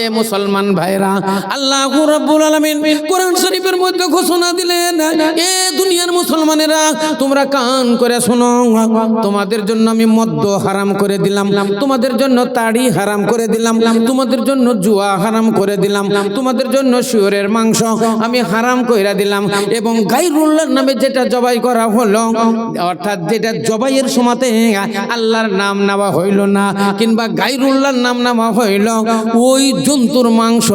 এ মুসলমান ভাইরা, আল্লাহ রাব্বুল আলামিন কোরআন শরীফের মধ্যে ঘোষণা দিলেন, এ দুনিয়ার মুসলমানেরা, তোমরা কান করে শোনো, তোমাদের জন্য আমি মদ্য হারাম করে দিলাম, তোমাদের জন্য তাড়ি হারাম করে দিলাম, তোমাদের জন্য জুয়া হারাম করে দিলাম, তোমাদের জন্য শুয়োরের মাংস আমি হারাম কইরা দিলাম এবং গাইরুল্লাহর নামে যেটা জবাই করা হলো, অর্থাৎ যেটা জবাইয়ের সময়তে আল্লাহর নাম নেওয়া হইল না, কিংবা গাইরুল্লাহর নাম নেওয়া হইল, ওই জন্তুর মাংস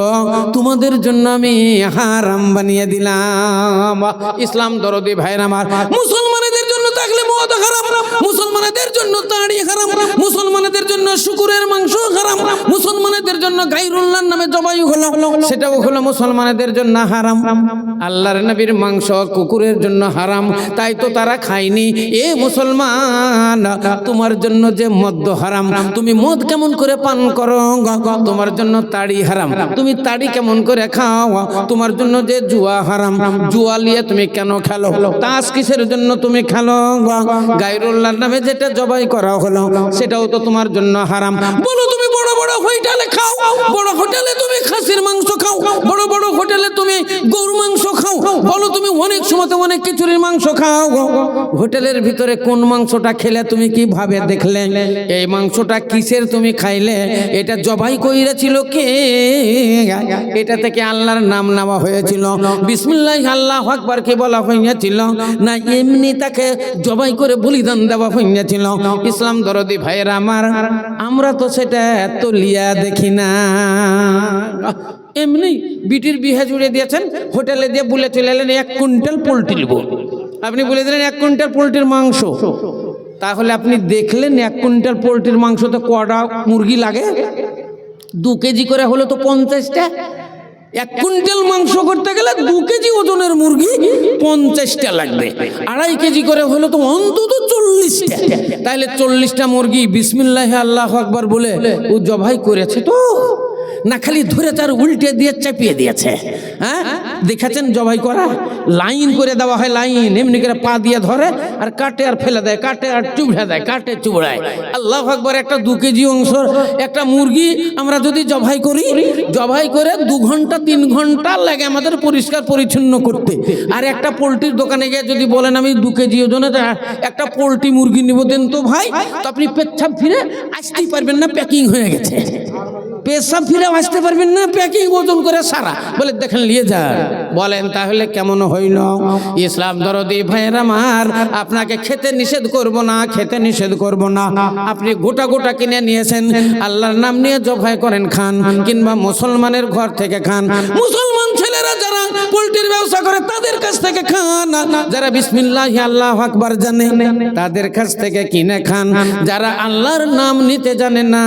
তোমাদের জন্য আমি হারাম বানিয়ে দিলাম। ইসলাম দরদি ভাইরা আমার। মুসলমানদের জন্য থাকলে মদ হারাম, মুসলমানদের জন্য তাড়ি হারাম, মুসলমানদের জন্য শুকুরের মাংস হারাম, মুসলমানদের জন্য গাইরুল্লাহর নামে জবাই হলো, সেটাও হলো মুসলমানদের জন্য হারাম। আল্লাহর নবীর মাংস কুকুরের জন্য হারাম, তাই তো তারা খায়নি। এ মুসলমান, তোমার জন্য যে মদ্য হারাম, তুমি মদ কেমন করে পান করো? তোমার জন্য তাড়ি হারাম, তুমি তাড়ি কেমন করে খাও? তোমার জন্য যে জুয়া হারাম, জুয়া লিয়ে তুমি কেন খেলো? তাস কিসের জন্য তুমি খেলো? গাইরুল্লাহর নামে যেটা জবাই করা হলো, সেটাও তো তোমার জন্য হারাম। বলো তুমি বড় বড় হোটেলে খাও, বড় হোটেলে তুমি খাসির মাংস খাও, বড় বড় হোটেলে তুমি গরু মাংস বলো তুমি অনেক সময় অনেক কিছুরির মাংস খাও হোটেলের ভিতরে কোন মাংসটা খেলে তুমি কি ভাবে দেখলে? এই মাংসটা কিসের তুমি খাইলে? এটা জবাই কইরেছিল কে? এটা থেকে আল্লাহর নাম নেওয়া হয়েছিল। বিসমিল্লাহ, আল্লাহ আকবার কে বলা হইয়াছিল। না, এমনি তাকে জবাই করে বলিদান দেওয়া হইয়াছিল। ইসলাম দরদি ভাইয়ের আমার, আমরা তো সেটা এত লিয়া দেখি না। এমনি বিটির বিহে জুড়ে দিয়েছেন, হোটেলে দিয়ে বলে চলে এলেন এক কুইন্টাল পোলট্রি নেব। আপনি বলে দিলেন এক কুইন্টাল পোলট্রির মাংস। তাহলে আপনি দেখলেন এক কুইন্টাল পোলট্রির মাংসতে কটা মুরগি লাগে। দু কেজি করে হলো তো পঞ্চাশটা। এক কুইন্টাল মাংস করতে গেলে দু কেজি ওজনের মুরগি পঞ্চাশটা লাগবে। আড়াই কেজি করে হলো তো অন্তত চল্লিশটা। তাহলে চল্লিশটা মুরগি বিসমিল্লাহ আল্লাহ আকবার বলে, ও জবাই করেছে তো? না খালি ধরে তার উল্টে দিয়ে চাপিয়ে দিয়েছে হ্যাঁ? দেখেছেন জবাই করা? লাইন করে দেওয়া হয়, লাইন। এমনি করে পা দিয়ে ধরে আর কাটে আর ফেলে দেয়, কাটে আর চুবড়ে দেয়, কাটে, চুবড়ায়। আল্লাহ আকবর, একটা দু কেজি অংশ, একটা মুরগি আমরা যদি জবাই করি, জবাই করে দু ঘণ্টা, তিন ঘণ্টা লাগে আমাদের পরিষ্কার পরিচ্ছন্ন করতে। আর একটা পোলট্রির দোকানে গিয়ে যদি বলেন, আমি দু কেজি ওজনের একটা পোলট্রি মুরগি নিব দেন তো ভাই? তো আপনি পেচ্ছাপ ফিরে আসতেই পারবেন না, প্যাকিং হয়ে গেছে। পেশাব ফিরে আসতে পারবেন না প্যাকিং ওজন করে সারা। বলে দেখেন নিয়ে যান। বলেন তাহলে কেমন হইল? ইসলাম দরদি ভাইয়ের আমার আপনাকে খেতে নিষেধ করব না খেতে নিষেধ করব না। আপনি গোটা গোটা কিনে নিয়েছেন। আল্লাহর নাম নিয়ে জবাই করেন খান কিংবা মুসলমানের ঘর থেকে খান। মুসলমান ছেলেরা যারা পোল্ট্রির ব্যবসা করে তাদের কাছ থেকে খান। যারা বিসমিল্লাহ আল্লাহ আকবার জানে, তাদের কাছ থেকে কিনে খান। যারা আল্লাহর নাম নিতে জানে না,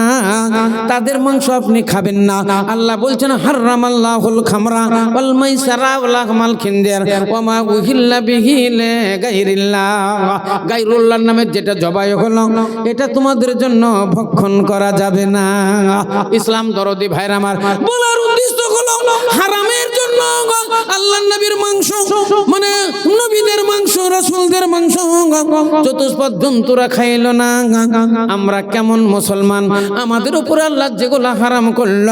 তাদের মাংস আপনি খাবেন না। আল্লাহ বলছেন হারাম আল্লাহুল খামরা ওয়াল মাইসারা ওয়াল আহমাল খিনদের ওয়া মা উহিল্লা বিহি লিগাইরিল্লাহ গায়রুল্লাহর নামে যেটা জবাই হলো, এটা তোমাদের জন্য ভক্ষণ করা যাবে না। ইসলাম দরদি ভাইরা আমার, বলার উদ্দেশ্য হলো হারামের আল্লাহ নবীর মাংস। মানে নবীদের মাংস মাংস। খাইল না। আমরা কেমন মুসলমান? আমাদের উপর আল্লাহ যেগুলো হারাম করল,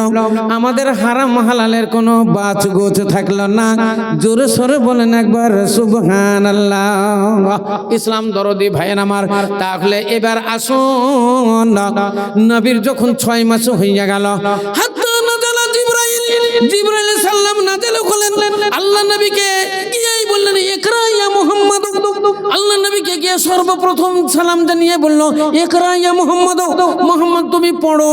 আমাদের হারাম হালালের থাকল না। জোরে সরে বলেন একবার সুবহান আল্লাহ ইসলাম দরদি ভাইয়ের আমার, তাহলে এবার আসুন। নবীর যখন ছয় মাস হইয়া গেল হাত জিব্রাইল সাল্লাম আল্লাহ নবীকে আল্লাহ নবীকে গিয়ে সর্বপ্রথম সালাম জানিয়ে বলল মুহাম্মদ মুহাম্মদ তুমি পড়ো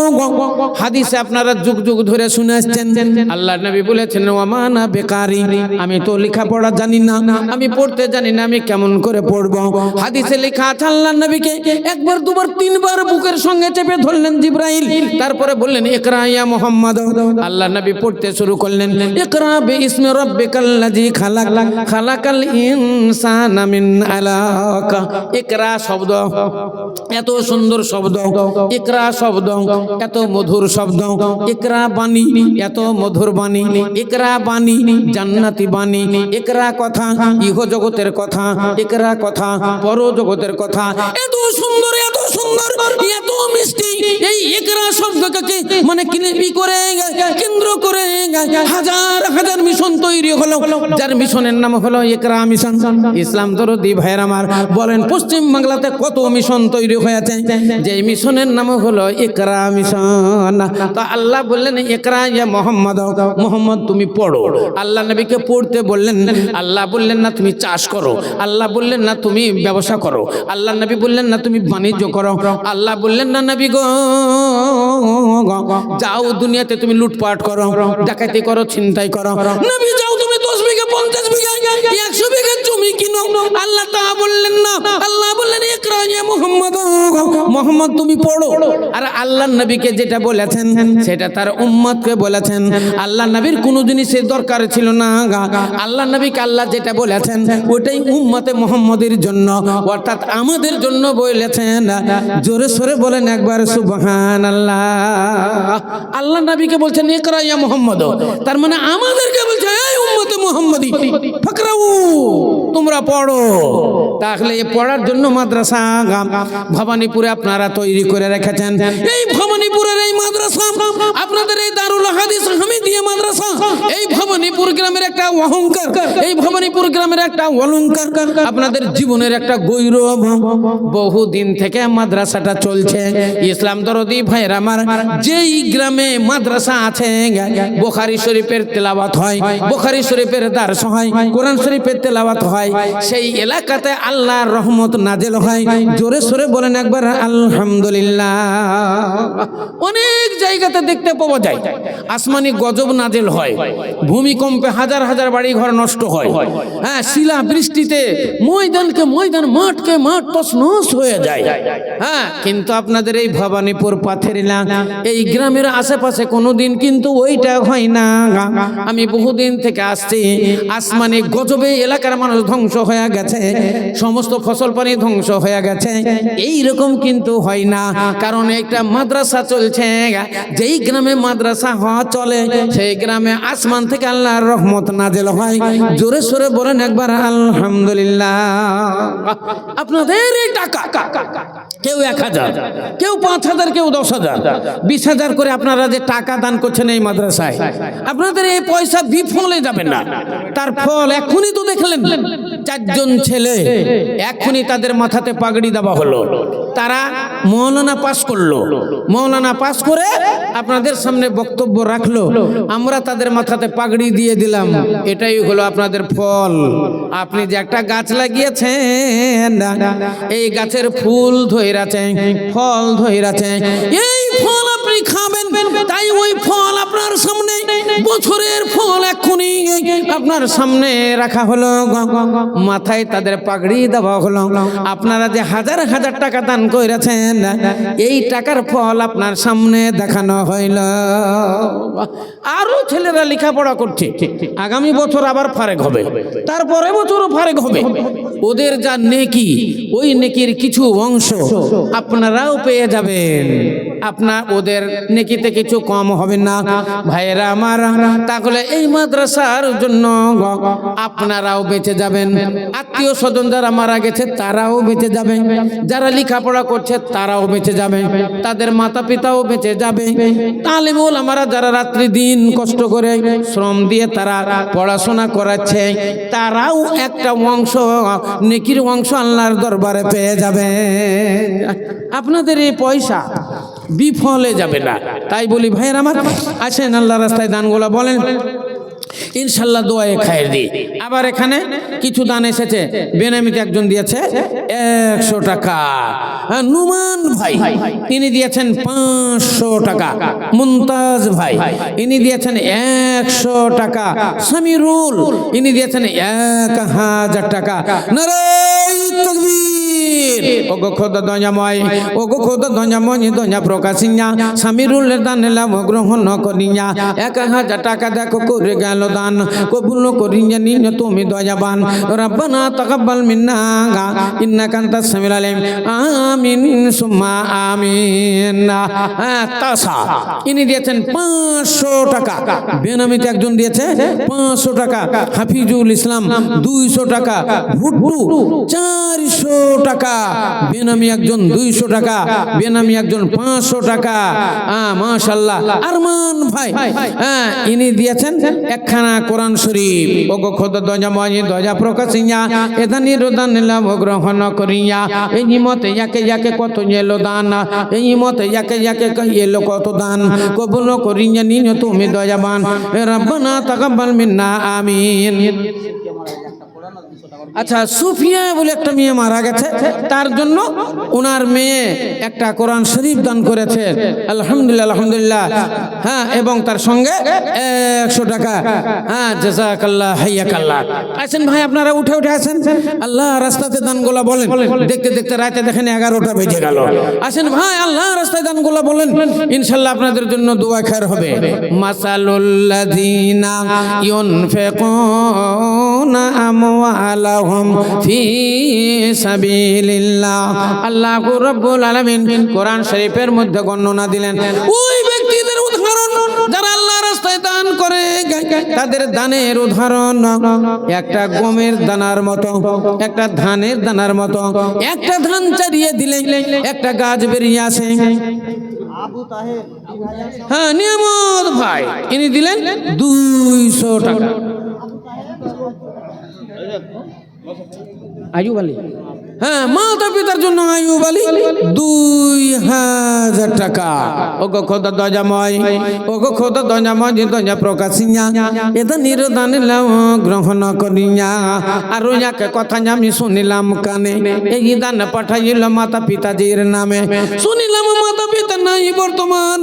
হাদিসে আপনারা যুগ যুগ ধরে শুনে আসছেন। আল্লাহ নবী বলেছেন ওয়ামানা বেকারি? আমি তো লেখাপড়া জানি না, আমি পড়তে জানি না, আমি কেমন করে পড়ব? হাদিসে লেখা আছে, আল্লাহ নবীকে একবার, দুবার, তিনবার বুকের সঙ্গে চেপে ধরলেন জিব্রাইল। তারপরে বললেন একরা ইয়া মুহাম্মদ। আল্লাহ নবী পড়তে শুরু করলেন, একরা ইকরা বিইসমি রাব্বিকাল্লাযী খালাক, খালাকাল ইনসানা মিন আলাক ইকরা শব্দ, এত সুন্দর শব্দ, ইকরা শব্দ, এত মধুর শব্দ, ইকরা বাণী, এত মধুর বাণী, ইকরা বাণী, জান্নাতি বাণী, ইকরা কথা, ইহ জগতের কথা, ইকরা কথা, পর জগতের কথা। এত সুন্দর এত সুন্দর, এত মিষ্টি, এই ইকরা শব্দকে মানে কিলিপি করে কেন্দ্র করে হাজার হাজার মিশন তৈরি হলো, যার মিশনের নাম হলো একরা মিশন। ইসলাম দরদি ভাইয়ের আমার বলেন, পশ্চিম বাংলাতে কত মিশন তৈরি হয়েছে? যে মিশনের নাম হলো একরা মিশন। তো আল্লাহ বললেন একরা ইয়া মোহাম্মদ মোহাম্মদ তুমি পড়ো। আল্লাহ নবীকে পড়তে বললেন, আল্লাহ বললেন, না, তুমি চাষ করো। আল্লাহ বললেন, না, তুমি ব্যবসা করো। আল্লাহ নবী বললেন, না, তুমি বাণিজ্য করো। আল্লাহ বললেন, না, নবী গো, যাও দুনিয়াতে তুমি লুটপাট করো, ডাকাতি করো, ছিনতাই করো। নবী পঞ্চাশ বিঘা, একশো বিঘা জমি কিনো। আল্লাহ তা বললেন, না। আল্লাহ বললেন মোহাম্মদ। মোহাম্মদ, তুমি পড়ো। আর আল্লাহ নবীকে যেটা বলেছেন, সেটা তার উম্মতকে বলেছেন। আল্লাহ নবীর কোনো জিনিসের দরকার ছিল না আল্লাহ আল্লাহ যেটা বলেছেন, ওটাই উম্মতে মোহাম্মদের জন্য। অর্থাৎ আমাদের জন্য বলেছেন, জোরে সোরে বলেন একবার সুবহান আল্লাহ আল্লাহ নবীকে বলছেন একরা ইয়া মোহাম্মদ। তার মানে আমাদেরকে বলছে এই উম্মতে মোহাম্মদী ফাকরাউ তোমরা পড়ো। তাহলে পড়ার জন্য মাদ্রাসা ভবানীপুরে আপনারা তৈরি করে রেখেছেন। এই ভবানীপুরের এই মাদ্রাসা, আপনাদের এই দারুল হাদিস হামিদিয়া মাদ্রাসা, এই ভবানীপুর গ্রামের একটা অহংকার, এই ভবানীপুর গ্রামের একটা অলংকার, আপনাদের জীবনের একটা গৌরব। বহু দিন থেকে মাদ্রাসাটা চলছে। ইসলাম দরদি ভাইয়ের আমার, যেই গ্রামে মাদ্রাসা আছে, বোখারি শরীফের তেলাওয়াত হয়, বোখারি শরীফের দার্স হয়, কোরআন শরীফের তেলাওয়াত হয় সেই এলাকাতে আল্লাহর রহমত নাজেল হয়। জোরে সোরে বলেন একবার, আলহামদুলিল্লাহ। অনেক জায়গাতে দেখতে পাওয়া যায়, আসমানি গজব নাজেল হয়। ভূমিকম্পে হাজার হাজার বাড়ি ঘর নষ্ট হয়। হ্যাঁ শিলা বৃষ্টিতে ময়দানকে ময়দান, মাঠকে মাঠ তছনছ হয়ে যায়। হ্যাঁ কিন্তু আপনাদের এই ভবানীপুর পাথেরিলা এই গ্রামের আশেপাশে কোনোদিন কিন্তু ওইটা হয় না আমি বহুদিন থেকে আসছি, আসমানি গজবে এলাকার মানুষ ধ্বংস হয়ে গেছে, সমস্ত ফসল পানি ধ্বংস হয়ে গেছে। এই রকম কিন্তু হয় না, কারণ একটা মাদ্রাসা চলছে। যেই গ্রামে মাদ্রাসা হওয়া চলে, সেই গ্রামে আসমান থেকে আল্লাহর রহমত নাজেল হয়। জোরে সোরে বলেন একবার, আলহামদুলিল্লাহ। আপনাদের এই টাকা কেউ এক হাজার, কেউ পাঁচ হাজার, কেউ দশ হাজার। বিশ হাজার করে আপনারা যে টাকা দান করছেন এই মাদ্রাসায়, আপনাদের এই পয়সা বিফলে যাবে না। তার ফল এখনই তো দেখলেন। চারজন ছেলে এখনই তাদের মাথাতে পাগড়ি দেওয়া হলো। তারা মৌলানা পাশ করল। মৌলানা পাশ করে আপনাদের সামনে বক্তব্য রাখল। আমরা তাদের মাথাতে পাগড়ি দিয়ে দিলাম। এটাই হলো আপনাদের ফল। আপনি যে একটা গাছ লাগিয়েছেন, এই গাছের ফুল ধইরাছে ফল ধইরাছে এই ফল আপনি খাবেন, তাই ওই ফল আপনার সামনে। বছরের ফল এক্ষুনি আপনার সামনে রাখা হলো। মাথায় তাদের পাগড়ি দেওয়া হলো। আপনারা যে হাজার হাজার টাকা দান করেছেন, এই টাকার ফল আপনার সামনে দেখানো হইল। আরও ছেলেরা লেখাপড়া করছে। আগামী বছর আবার ফারেক হবে। তারপরে বছরও ফারেক হবে। ওদের যা নেকি, ওই নেকির কিছু অংশ আপনারাও পেয়ে যাবেন। আপনার ওদের নেকিতে কিছু কম হবে না। ভাইয়েরা আমার, তাহলে এই মাদ্রাসার জন্য আপনারাও বেঁচে যাবেন। আত্মীয় স্বজন যারা মারা গেছে, তারাও বেঁচে যাবে। যারা লেখাপড়া করছে, তারাও বেঁচে যাবে। তাদের মাতা পিতাও বেঁচে যাবে। তালিমুল আমরা যারা রাত্রি দিন কষ্ট করে শ্রম দিয়ে তারা পড়াশোনা করাচ্ছে, তারাও একটা অংশ, নেকির অংশ আল্লাহর দরবারে পেয়ে যাবে। আপনাদের এই পয়সা বিফলে যাবে না। তাই বলি, ভাইয়ের আমার আসেন আল্লাহ রাস্তায় দানগুলো বলেন। ইনশাল্লাহ দোয়ায়ে খায়ের দি আবার এখানে কিছু দান এসেছে বেনামিতে একজন দিয়েছে, একশো টাকা। নুমান ভাই, তিনি দিয়েছেন পাঁচশো টাকা। মুমতাজ ভাই, ইনি দিয়েছেন একশো টাকা। সামিরুল, ইনি দিয়েছেন এক হাজার টাকা। নারাই তকবীর। ওগো খোদা দয়াময় ওগো খোদা দয়াময় দয়া প্রকাশিয়া। সামিরুল দান লাভ গ্রহণ করিয়া এক হাজার টাকা দেখো করে গেল দান কবুল করিয়া নিন তুমি দয়াবান। রব্বানা তাকাব্বাল মিন্না ইন্নাকা আনতাস সামিউল আলিম। আমিন সুম্মা আমিন। তাসা ইনি দিয়েছেন পাঁচশো টাকা। বেনামিতে একজন দিয়েছে পাঁচশো টাকা। হাফিজুল ইসলাম দুইশো টাকা। ভুট্টু চারশো টাকা। বেনামি একজন দুইশো টাকা, বেনামি একজন পাঁচশো টাকা। মাশাল্লাহ। আরমান ভাই ইনি দিয়েছেন একখানা কোরআন শরীফ। ওগো দজা মজি দজা প্রকাশিয়া এদা নিরোদান নিলাম গ্রহণ করিয়া। এই মতে ইয়াকে ইয়াকে কত এলো দান, এই মতে ইয়াকে ইয়াকে এলো কত দান। কবুল করিয়া নিও তুমি দয়াবান। রব্বানা তাকাব্বাল মিন্না, আমিন। আচ্ছা সুফিয়া বলে একটা মেয়ে মারা গেছে। তার জন্য ওনার মেয়ে একটা কোরআন শরীফ দান করেছে। আলহামদুলিল্লাহ আলহামদুলিল্লাহ। হ্যাঁ এবং তার সঙ্গে একশো টাকা। হ্যাঁ জাজাকাল্লাহ হাইয়াকাল্লাহ। আছেন ভাই, আপনারা উঠে উঠে আছেন? আল্লাহ রাস্তাতে দানগুলা বলেন। দেখতে দেখতে রাতে দেখেন এগারোটা বেজে গেল। আসেন ভাই, আল্লাহ রাস্তায় দানগুলা বলেন। ইনশাল্লাহ আপনাদের জন্য দোয়া খের হবে। মাসালুল্লাযীনা ইউনফিকুনা আমওয়ালাহুম ফি সাবিলিল্লাহ। আল্লাহ রাব্বুল আলামিন কোরআন শরীফের মধ্যে বর্ণনা দিলেন ওই ব্যক্তিদের উদাহরণ যারা আল্লাহ রাস্তায় দান করে তাদের দানের উদাহরণ একটা গমের দানার মতো একটা ধানের দানার মতো একটা ধান চারিয়ে দিলে একটা গাছ বেরিয়ে আসে। হ্যাঁ নিয়ামত ভাই ইনি দিলেন দুইশো টাকা। আয়ুব আলী হ্যাঁ মাতা পিতার জন্য আয়ুব আলী দুই হাজার টাকা। ওগো খোদা দজাময় ওগো খোদা দজাময় যে দজা প্রকাশিয়া, এদা নিরদান গ্রহণ করিয়া। আর ইয়াকে কথা আমি শুনিলাম কানে, এই দান পাঠাইল মাতা পিতাজির নামে। শুনিলাম মাতা পিতা নাই বর্তমান,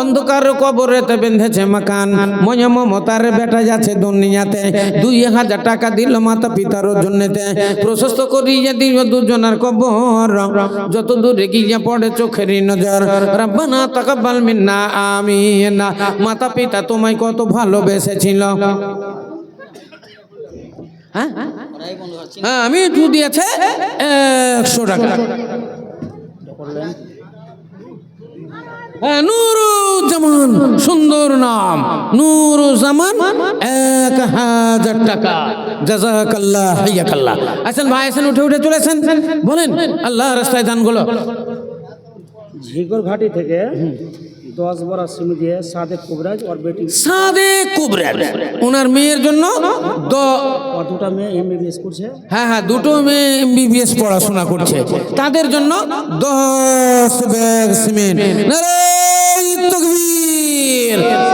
অন্ধকার কবরেতে বেঁধেছে মাকান। ময় মমতার বেটা যাচ্ছে দুনিয়াতে, দুই হাজার টাকা দিল মাতা পিতার জন্যতে। প্রশস্ত করিয়া দিও দুজনের কবর। যত দূরে গিয়ে পড়ে চোখের নজর। রব্বানা তাকাব্বাল মিন্না, আমিন। মাতা পিতা তোমায় কত ভালোবেসেছিল। হ্যাঁ? হ্যাঁ আমি দু দিয়েছে একশো টাকা। হ্যাঁ, নুরুজ্জামান সুন্দর নাম। নুরুজ্জামান এক হাজার টাকা। জাজাকাল্লাহ হাইয়াকাল্লাহ। আসেন ভাই আসেন উঠে উঠে চলেছেন বলেন আল্লাহ রাস্তায় দানগুলো। ঝিগর ঘাটি থেকে দশ বড়া সিমি দিয়ে সাদে কুবরাজ ওর বেটি। সাদে কুবরাজ। ওনার মেয়ের জন্য দুটা মেয়ে এমবিবিএস করছে। হ্যাঁ হ্যাঁ দুটো মেয়ে এমবিবিএস পড়াশোনা করছে। তাদের জন্য দশ ব্যাগ সিমেন্ট। নারে তাকবীর।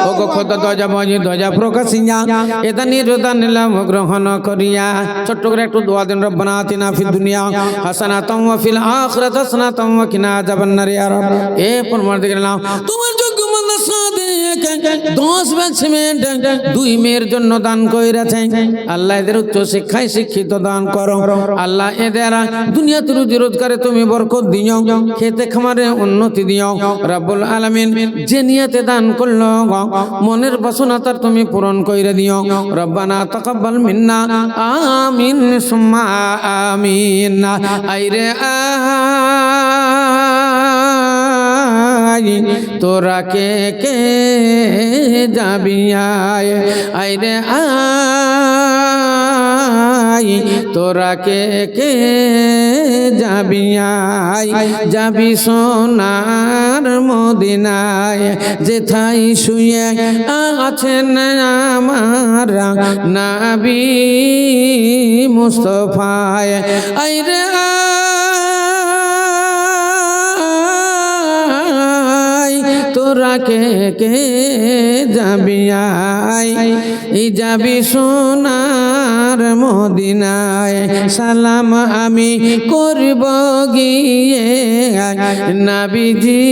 ওগো খোদা দজা মজি দজা প্রকাশিয়া। এদা নিরদান নিলাম গ্রহণ করিয়া। ছোট্ট করে একটু দোয়া দিন, রব্বানা আতিনা ফিদ দুনিয়া। হাসানাতাম ওয়া ফিল আখিরাতি হাসানাতাম ওয়া কিনা আযাবান নার, ইয়া রব। এ পরমার দিকে নাও তোমার যোগ্য মন্দ সাদেক দশ ব্যাগ দুই মেয়ের জন্য দান কইরাছে। আল্লাহ এদের উচ্চ শিক্ষায় শিক্ষিত দান করো। আল্লাহ এদের দুনিয়াতে রুজি রোজগারে তুমি বরকত দিও। খেতে খামারে উন্নতি দিও। যে নিয়তে দান করল মনের বাসনা তার তুমি পূরণ কইরে দিও। রব্বানা তাকাব্বাল মিন্না, আমিন সুম্মা আমিন। আইরে আই তোরা কে কে যাবি আয়। আইরে আই তোরা কে কে যাবি আয়। যাবি সোনার মদিনায় যেথাই শুয়ে আছেন আমার নাবি মুস্তফায়। আইরে আই তোরা কে কে যাবি আই যাবি সোনার মদিনায়। সালাম আমি করব গিয়ে নাবিজি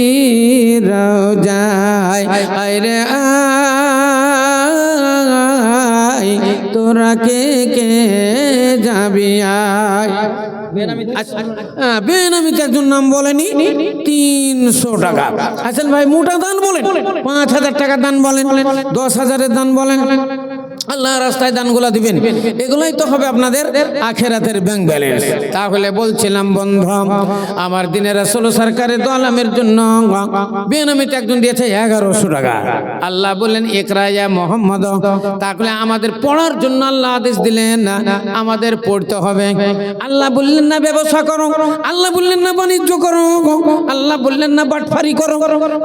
রোজায় আইরে আই তোরা কে কে যাবি আয়? আচ্ছা, হ্যাঁ, একজন নাম বলেনি। তিনশো টাকা। আছেন ভাই মোটা দান বলেন। পাঁচ হাজার টাকা দান বলেন। দশ হাজারের দান বলেন। আল্লাহ রাস্তায় দানগুলা দিবেন। এগুলাই তো হবে আপনাদের আখেরাতের ব্যাংক ব্যালেন্স তাহলে বলছিলাম, বন্ধ, আমার দিনের আসল সরকারের দলামের জন্য বেনামিতে একজন দিয়েছে এগারোশো টাকা। আল্লাহ বললেন একরাইয়া মোহাম্মদ, তাহলে আমাদের পড়ার জন্য আল্লাহ আদেশ দিলেন না আমাদের পড়তে হবে। আল্লাহ বললেন, না, ব্যবসা করো। আল্লাহ বললেন, না, বাণিজ্য করো। আল্লাহ বললেন, না, বাটফারি করো।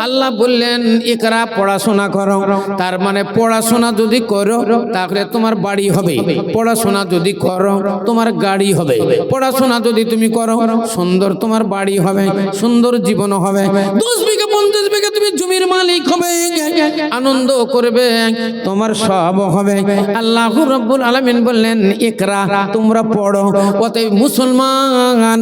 আল্লাহ বললেন একরা পড়াশোনা করো। তার মানে পড়াশোনা যদি করো তাহলে তোমার বাড়ি হবে। পড়াশোনা যদি করো, তোমার গাড়ি হবে। পড়াশোনা যদি তুমি করো, সুন্দর তোমার বাড়ি হবে, সুন্দর জীবন হবে। আল্লাহ তোমরা মুসলমান,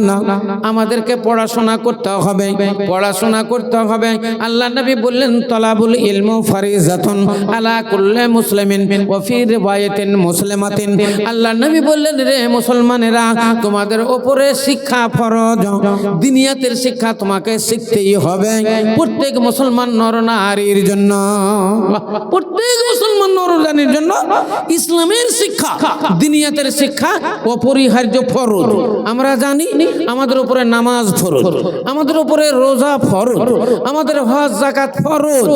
আমাদেরকে পড়াশোনা করতে হবে, পড়াশোনা করতে হবে। আল্লাহ নবী বললেন, তলাবুল ইলমু ফারিজাতুন আলা কুল্লি মুসলিমিন, ওয়া ফি রিওয়ায়াতিন মুসলিমাতিন। আল্লাহ নবী বললেন, রে মুসলমানেরা, তোমাদের উপরে শিক্ষা ফরজ। দুনিয়াতের শিক্ষা তোমাকে শিখতেই হবে। প্রত্যেক মুসলমান নর নারীর জন্য, প্রত্যেক মুসলমান নর নারীর জন্য ইসলামের শিক্ষা, দুনিয়াতের শিক্ষা অপরিহার্য ফরজ। আমরা জানি আমাদের উপরে নামাজ ফরজ, আমাদের উপরে রোজা ফরজ, আমাদের হজ জাকাত ফরজ।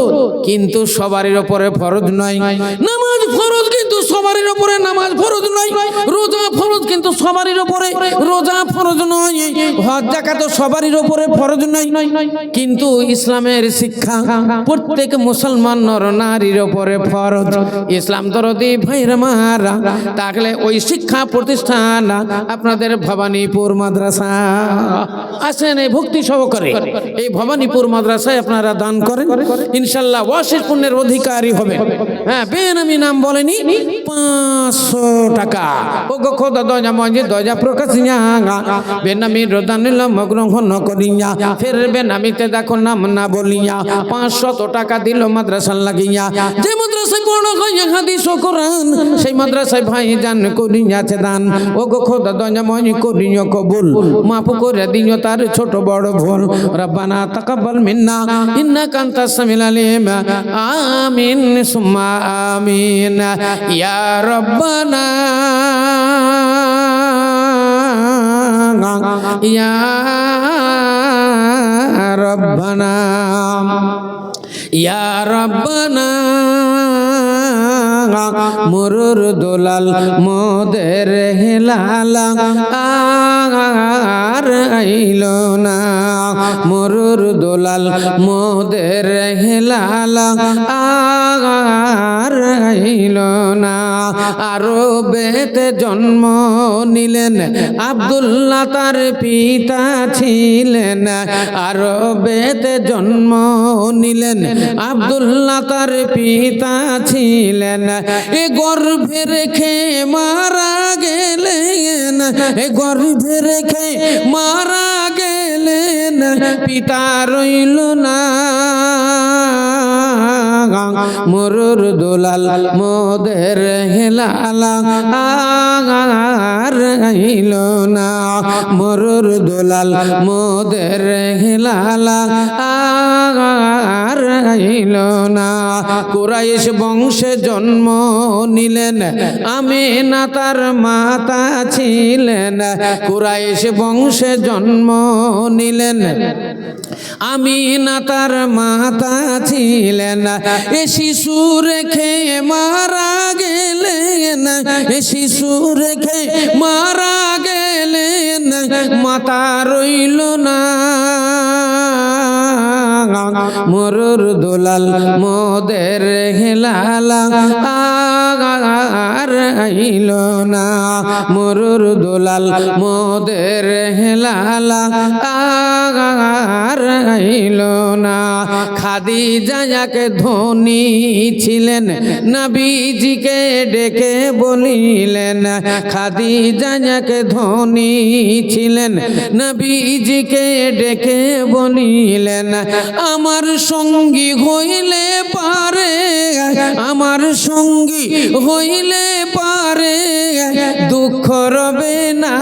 কিন্তু সবারই উপরে ফরজ নয়। নামাজ ফরজ কিন্তু সবারই উপরে নামাজ ফরজ নয়, রোজা ফরজ কিন্তু সবারই উপরে, রোজা ফরজ নয়, হজ জাকাত সবারই উপরে ফরজ নয়, কিন্তু ইসলামের শিক্ষা প্রত্যেক মুসলমান নর নারীর উপরে ফরজ। ইসলাম দরদি ভাইরা মারা, তাহলে ওই শিক্ষা প্রতিষ্ঠান আপনাদের ভবানীপুর মাদ্রাসা। আসেন এই ভক্তি সহকারে, এই ভবানীপুর মাদ্রাসায় আপনারা দান করেন, ইনশাল্লাহ ওয়াসির পুণ্যের অধিকারী হবে হ্যাঁ বেনামি নাম বলেনি পাঁচশো টাকা। ও গো খোদা দজা মঞ্জি দজা প্রকাশ বেনামি রদান নিলাম গ্রহণ করিয়া। ফের বেনামিতে দেখো নাম না বলিয়া। পাঁচশত টাকা দিল মাদ্রাসা লাগিয়া। যে মাদ্রাসায় পড় হইয়া হাদিস কোরআন, সেই মাদ্রাসায় ভাই জান করিয়াছে দান। ও গো খোদা দজা করিও কবুল। মাফ করে দিও তার ছোট বড় ভুল। রব্বানা তাকাব্বাল মিন্না, ইন্নাকা আনতাস সামিল আলিম। আমিন, সুম্মা আমিন। ইয়া রব্বানা। ইয়া রব্বানা। ইয়া রব্বানা। মুরুর দোলাল মোদের হেলাল আর আইল না। মরুর দোলাল মোদের হেলাল আর আইল না। আরও বেতে জন্ম নিলেন। আব্দুল্লাহ তার পিতা ছিলেন। আরও বেতে জন্ম নিলেন। আব্দুল্লাহ তার পিতা ছিলেন। এ গর্ভে রেখে মারা গেলেন। এ গর্ভে রেখে মারা গেলেন। পিতা রইল না। মরুর দোলাল, মোদের হেলালা আর আইল না। মরুর দোলাল, মোদের হেলালা আর আইল না। কুরাইশ বংশে জন্ম নিলেন, আমি না তার মাতা ছিলেন। কুরাইশ বংশে জন্ম নিলেন, আমি না তার মাতা ছিলেন। এ শিশু রেখে মারা গেলেন, এ শিশু রেখে মারা গেলেন, মাতা রইল না। মরুর দোলাল মোদের হেলালা আর আইল না। মরুর দোলাল মোদের হেলালা আর আইল না খাদি যাকে ধনী ছিলেন, নবীজিকে ডেকে বলিলেন খাদি যাকে ধনী ছিলেন, নবীজিকে ডেকে বলিলেন, আমার সঙ্গী হইলে পারে, আমার সঙ্গী হইলে পারে, দুঃখ রবে না।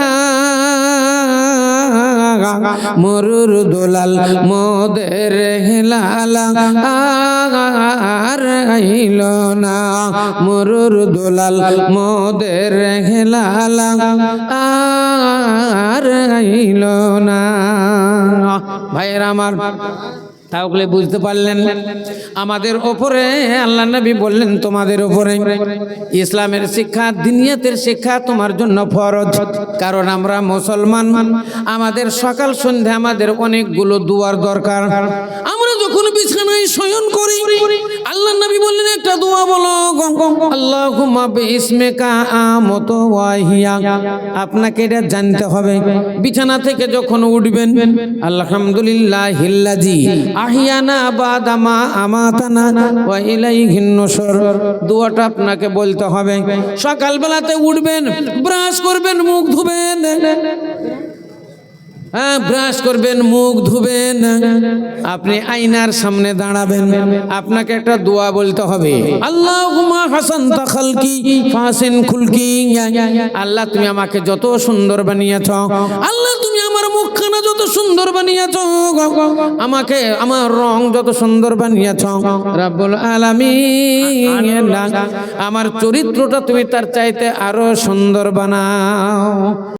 মরুর দোলাল, মোদের হেলালা, আর আইল না। মরুর দোলাল, মোদের হেলালা, আর আইল না। ভাইয়ের আমার তাহলে বুঝতে পারলেন, আমাদের ওপরে আল্লাহ নবী বললেন, তোমাদের ওপরে ইসলামের শিক্ষা, দিনিয়াতের শিক্ষা তোমার জন্য ফরজ। কারণ আমরা মুসলমান, আমাদের সকাল সন্ধ্যা আমাদের অনেকগুলো দুয়ার দরকার। আমরা যখন বিছানায় শয়ন করি। আল্লাহ নবী বললেন, একটা দোয়া বলো আল্লাহুম্মা বিসমিকা আমতু ওয়াহিয়া। আপনাকে এটা জানতে হবে। বিছানা থেকে যখন উঠবেন আলহামদুলিল্লাহ হিল্লাজি আহিয়ানা বাদামা আমাতানা ওয়া ইলাইহিন নুশুর দোয়াটা আপনাকে বলতে হবে। সকালবেলাতে উঠবেন, ব্রাশ করবেন, মুখ ধুবেন। হ্যাঁ ব্রাশ করবেন, মুখ ধুবেন। আপনি আয়নার সামনে দাঁড়াবেন। আপনাকে একটা দোয়া বলতে হবে। আল্লাহুম্মা হাসান খালকি ফাসিন খুলকি। আল্লাহ, তুমি আমাকে যত সুন্দর বানিয়েছ। আল্লাহ, তুমি আমার মুখখানা যত সুন্দর বানিয়েছ। আমাকে, আমার রং যত সুন্দর বানিয়েছ। রাব্বুল আলামিন আমার চরিত্রটা তুমি তার চাইতে আরও সুন্দর বানাও।